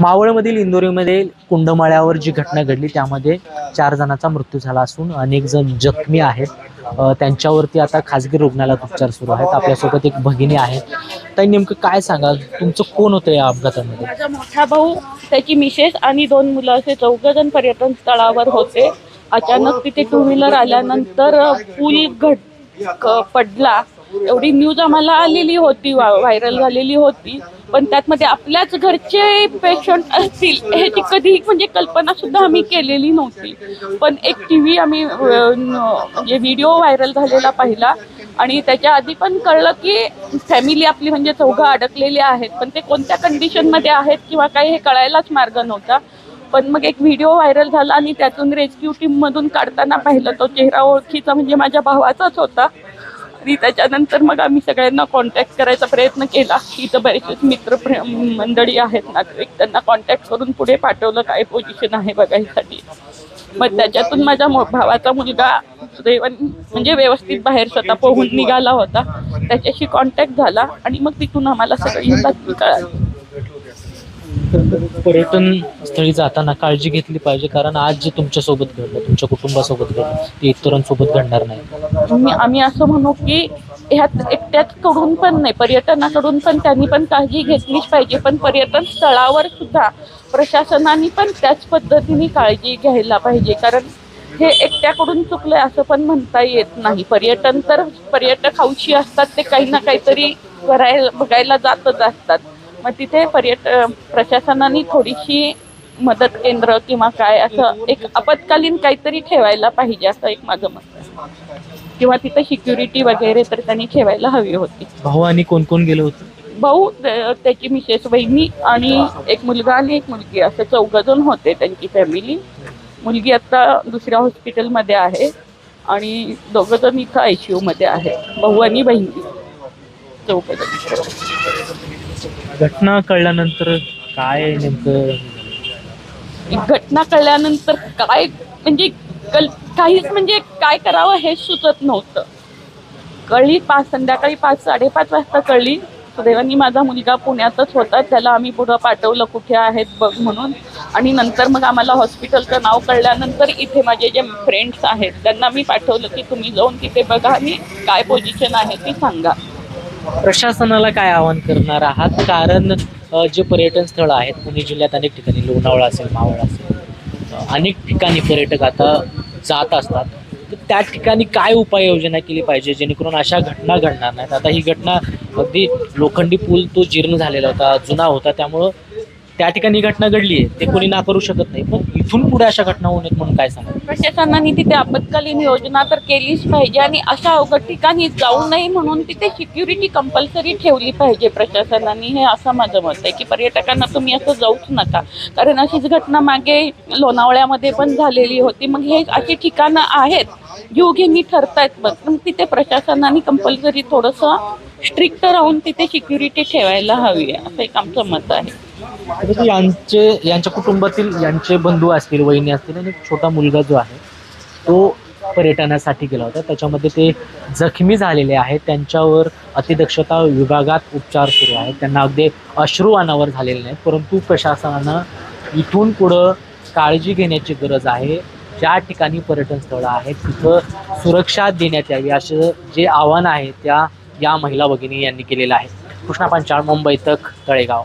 मावळमधील इंदोरीमध्ये कुंडमाळ्यावर जी घटना घडली त्यामध्ये चार जणांचा मृत्यू झाला असून अनेक जण जखमी आहेत. त्यांच्यावरती आता खाजगी रुग्णालयात उपचार सुरू आहेत. आपल्यासोबत एक भगिनी आहे. ताई नेमकं काय सांगाल? तुमचं कोण होतं या अपघातामध्ये? माझा मोठा भाऊ त्याची मिसेस आणि दोन मुलं असे चौघ जण पर्यटन स्थळावर होते. अचानक तिथे टू व्हीलर आल्यानंतर पूल घट क- पडला. एवढी न्यूज आम्हाला आलेली होती व्हायरल झालेली होती. पण त्यातमध्ये आपल्याच घरचे पेशंट असतील ह्याची कधीही म्हणजे कल्पना सुद्धा आम्ही केलेली नव्हती. पण एक टी व्ही आम्ही म्हणजे व्हिडिओ व्हायरल झालेला पाहिला आणि त्याच्या आधी पण कळलं की फॅमिली आपली म्हणजे चौघं अडकलेली आहेत. पण ते कोणत्या कंडिशनमध्ये आहेत किंवा काही हे कळायलाच मार्ग नव्हता. पण मग एक व्हिडिओ व्हायरल झाला आणि त्यातून रेस्क्यू टीममधून काढताना पाहिलं तो चेहरा ओळखीचा म्हणजे माझ्या भावाचाच होता. आणि त्याच्यानंतर मग आम्ही सगळ्यांना कॉन्टॅक्ट करायचा प्रयत्न केला. इथं बरेचसेच मित्र मंडळी आहेत नागरिक. त्यांना कॉन्टॅक्ट करून पुढे पाठवलं काय पोझिशन आहे बघायसाठी. मग त्याच्यातून माझ्या मो- भावाचा मुलगा सुदैवाने म्हणजे व्यवस्थित बाहेर स्वतः पोहून निघाला होता. त्याच्याशी कॉन्टॅक्ट झाला आणि मग तिथून आम्हाला सगळी बातमी कळाली. पर्यटन स्थळी जाताना काळजी घेतली पाहिजे कारण आज जे तुमच्यासोबत घडलं तुमच्या कुटुंबासोबत घडलं ते इतरांसोबत घडणार नाही. आम्ही आम्ही असं म्हणू की ह्यात एकट्याचकडून पण नाही पर्यटनाकडून पण त्यांनी पण काळजी घेतलीच पाहिजे. पण पर्यटन स्थळावर सुद्धा प्रशासनाने पण त्याच पद्धतीने काळजी घ्यायला पाहिजे. कारण हे एकट्याकडून चुकलंय असं पण म्हणता येत नाही. पर्यटन तर पर्यटक हौशी असतात ते काही ना काहीतरी करायला बघायला जातच असतात. मग तिथे पर्यट प्रशासनाने थोडीशी मदत केंद्र किंवा काय असं एक आपत्कालीन काहीतरी ठेवायला पाहिजे असं एक माझं मत आहे. किंवा तिथे सिक्युरिटी वगैरे तर त्यांनी ठेवायला हवी होती. भाऊ आणि कोण कोण गेले होते? भाऊ त्याची मिसेस वहिनी आणि एक मुलगा आणि एक मुलगी असं चौघ जण होते त्यांची फॅमिली मुलगी आता दुसऱ्या हॉस्पिटलमध्ये आहे आणि दोघं जण इथं आय सी मध्ये आहे. भाऊ आणि बहिणी. चौघ जण घटना कळल्यानंतर काय नेमकं? घटना कळल्यानंतर काय म्हणजे कल काहीच म्हणजे काय करावं हेच सुचत नव्हतं. कळली पाच संध्याकाळी पाच साडेपाच वाजता कळली. सुदैवानी माझा मुलगा पुण्यातच होता. त्याला आम्ही पुढं पाठवलं कुठे आहेत बघ म्हणून. आणि नंतर मग आम्हाला हॉस्पिटलचं नाव कळल्यानंतर इथे माझे जे फ्रेंड्स आहेत त्यांना मी पाठवलं की तुम्ही जाऊन तिथे बघा आणि काय पोझिशन आहे ती सांगा. प्रशासनाला काय आवाहन करणार आहात? कारण जे पर्यटन स्थळं आहेत पुणे जिल्ह्यात अनेक ठिकाणी लोणावळा असेल मावळ असेल अनेक ठिकाणी पर्यटक आता जात असतात. तर त्या ठिकाणी काय उपाययोजना केली पाहिजे? जेणेकरून अशा घटना घडणार नाहीत. आता ही घटना अगदी लोखंडी पूल तो जीर्ण झालेला होता जुना होता त्यामुळं त्या ठिकाणी घटना घडली आहे. ते कोणी नाकारू शकत नाही. पण इथून पुढे अशा घटना होऊ नयेत म्हणून काय सांगा प्रशासनाने तिथे आपत्कालीन योजना तर केलीच पाहिजे आणि अशा अवघड ठिकाणी जाऊ नये म्हणून तिथे सिक्युरिटी कंपल्सरी ठेवली पाहिजे प्रशासनाने. हे असं माझं मत आहे की पर्यटकांना तुम्ही असं जाऊच नका. कारण अशीच घटना मागे लोणावळ्यामध्ये पण झालेली होती. मग हे अशी ठिकाणं आहेत. जीवघेणी ठरतायत मग पण तिथे प्रशासनाने कंपल्सरी थोडंसं स्ट्रिक्ट राहून तिथे सिक्युरिटी ठेवायला हवी आहे असं एक आमचं मत आहे. परंतु यांचे यांच्या कुटुंबातील यांचे बंधू असतील वहिनी असतील आणि एक छोटा मुलगा जो आहे तो पर्यटनासाठी गेला होता. त्याच्यामध्ये ते जखमी झालेले आहेत. त्यांच्यावर अतिदक्षता विभागात उपचार सुरू आहेत. त्यांना अगदी अश्रू अनावर झालेले नाहीत. परंतु प्रशासनानं इथून पुढं काळजी घेण्याची गरज आहे. ज्या ठिकाणी पर्यटन स्थळं आहेत तिथं सुरक्षा देण्यात यावी असं जे आव्हान आहे त्या या महिला भगिनी यांनी केलेलं आहे. कृष्णा पांचाळ मुंबई तक तळेगाव.